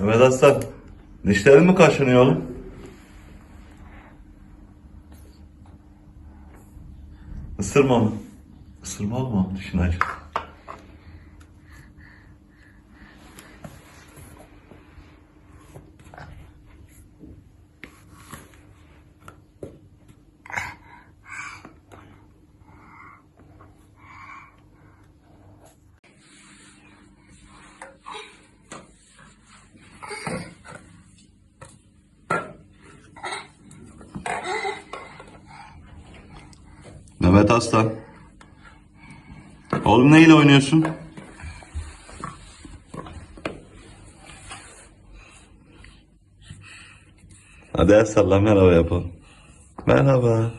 Mehmet Aslan, dişlerin mi kaşınıyor oğlum? Isırma onu. Isırma oğlum dişini acı. Mehmet Aslan. Oğlum neyle oynuyorsun? Hadi el salla merhaba yapalım. Merhaba.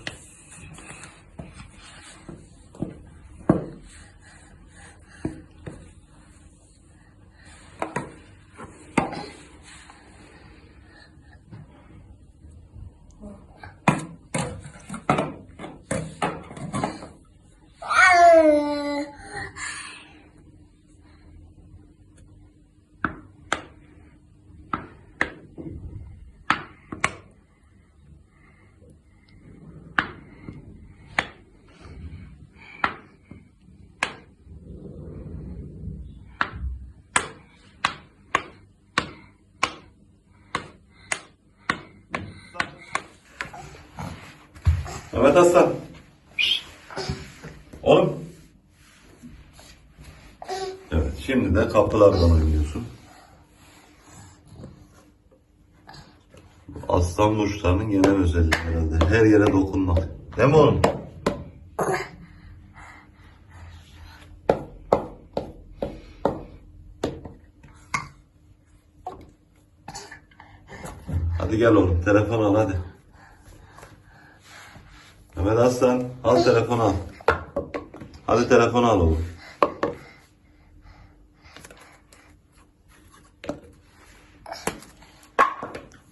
Mehmet Aslan. Oğlum. Evet, şimdi de kapılardan oynuyorsun. Aslan burçlarının genel özelliği herhalde. Her yere dokunmak. Değil mi oğlum? Hadi gel oğlum, telefon al hadi. Mehmet Aslan, al telefonu al. Hadi telefonu al oğlum.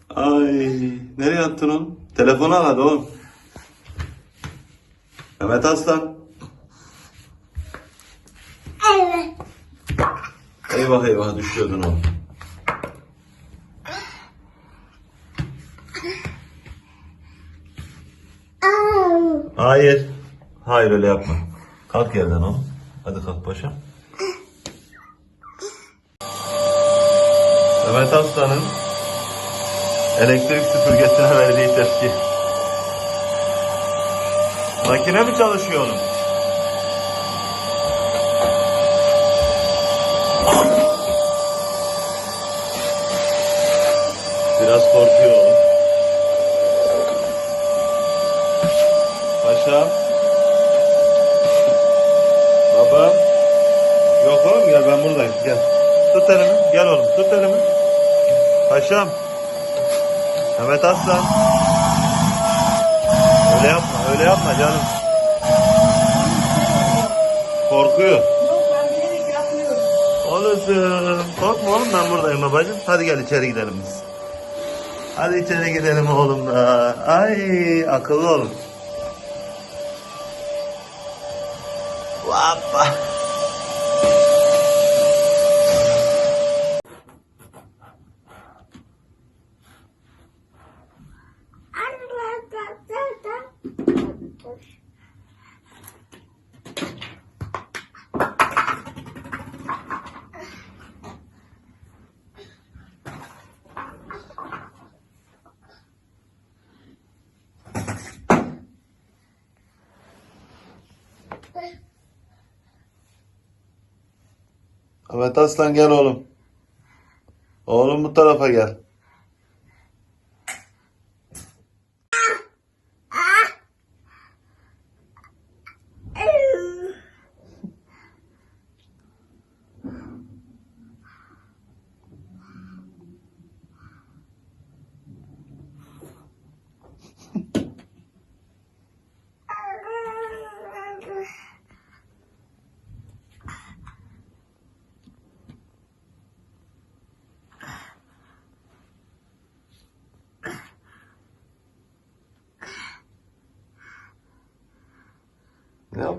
Ay, nereye attın oğlum? Telefonu al hadi oğlum. Mehmet Aslan. Evet. Eyvah eyvah düşüyordun oğlum. Hayır. Hayır öyle yapma. Kalk yerden oğlum. Hadi kalk paşam. Mehmet Aslan'ın elektrik süpürgesine verdiği tepki. Makine mi çalışıyor oğlum? Biraz korkuyor oğlum. Paşam. Baba. Yok oğlum gel ben buradayım gel. Tut elimi gel oğlum tut elimi. Paşam. Mehmet Aslan. Öyle yapma öyle yapma canım. Korkuyor. Oğlum korkma oğlum ben buradayım babacığım. Hadi gel içeri gidelim biz. Hadi içeri gidelim oğlum da. Ay akıllı olun. Lapa. Ahmet Aslan gel oğlum. Oğlum bu tarafa gel.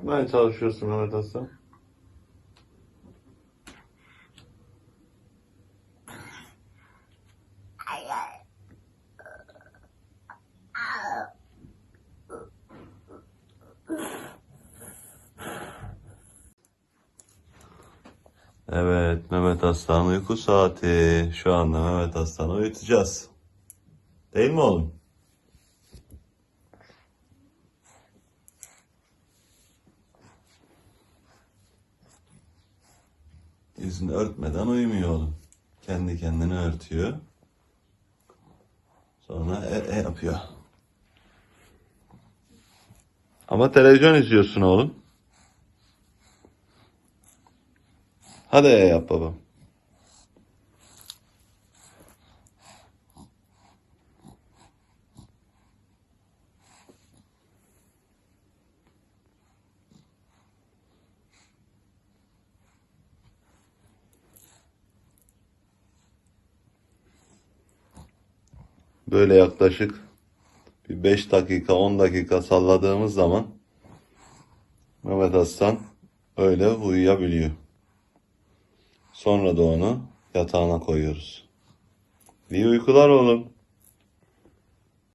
Yapmaya çalışıyorsun Mehmet Aslan? Evet, Mehmet Aslan uyku saati. Şu anda Mehmet Aslan'ı uyutacağız. Değil mi oğlum? Yüzünü örtmeden uyumuyor oğlum. Kendi kendine örtüyor. Sonra e, e yapıyor. Ama televizyon izliyorsun oğlum. Hadi e yap babam. Böyle yaklaşık bir 5 dakika 10 dakika salladığımız zaman Mehmet Aslan öyle uyuyabiliyor. Sonra da onu yatağına koyuyoruz. İyi uykular oğlum.